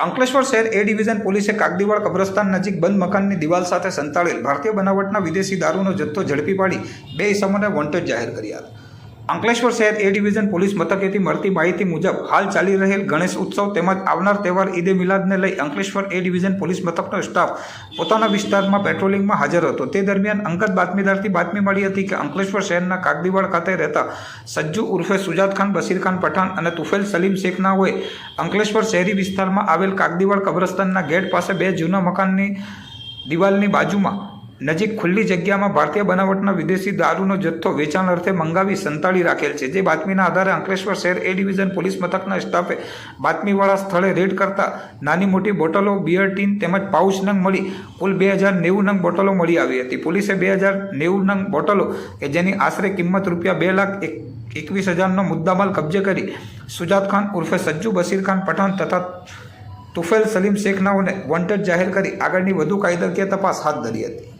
અંકલેશ્વર શહેર એ ડિવિઝન પોલીસે કાગદીવાડ કબ્રસ્તાન નજીક બંધ મકાનની દિવાલ સાથે સંતાડેલ ભારતીય બનાવટના વિદેશી દારૂનો જથ્થો ઝડપી પાડી બે ઇસમોને વોન્ટેડ જાહેર કર્યા હતા. અંકલેશ્વર શહેર એ ડિવિઝન પોલીસ મથકેથી મળતી માહિતી મુજબ હાલ ચાલી રહેલ ગણેશ ઉત્સવ તેમજ આવનાર તહેવાર ઈદે મિલાદને લઈ અંકલેશ્વર એ ડિવિઝન પોલીસ મથકનો સ્ટાફ પોતાના વિસ્તારમાં પેટ્રોલિંગમાં હાજર હતો. તે દરમિયાન અંગત બાતમીદારથી બાતમી મળી હતી કે અંકલેશ્વર શહેરના કાગદીવાડ ખાતે રહેતા સજ્જુ ઉર્ફે સુજાત ખાન બસીર ખાન પઠાણ અને તુફેલ સલીમ શેખના હોય અંકલેશ્વર શહેરી વિસ્તારમાં આવેલ કાગદીવાડ કબ્રસ્તાનના ગેટ પાસે બે જૂના મકાનની દિવાલની બાજુમાં નજીક ખુલ્લી જગ્યામાં ભારતીય બનાવટના વિદેશી દારૂનો જથ્થો વેચાણ અર્થે મંગાવી સંતાડી રાખેલ છે. જે બાતમીના આધારે અંકલેશ્વર શહેર એ ડિવિઝન પોલીસ મથકના સ્ટાફે બાતમીવાળા સ્થળે રેડ કરતા નાની મોટી બોટલો બિયર ટીન તેમજ પાઉચ નંગ મળી કુલ બે હજાર નેવું નંગ બોટલો મળી આવી હતી. પોલીસે બે હજાર નેવું નંગ બોટલો કે જેની આશરે કિંમત રૂપિયા બે લાખ એક એકવીસ હજારનો મુદ્દામાલ કબજે કરી સુજાત ખાન ઉર્ફે સજ્જુ બશીર ખાન પઠાણ તથા તુફેલ સલીમ શેખનાઓને વોન્ટેડ જાહેર કરી. આગળની વધુ કાયદાકીય તપાસ હાથ ધરી હતી.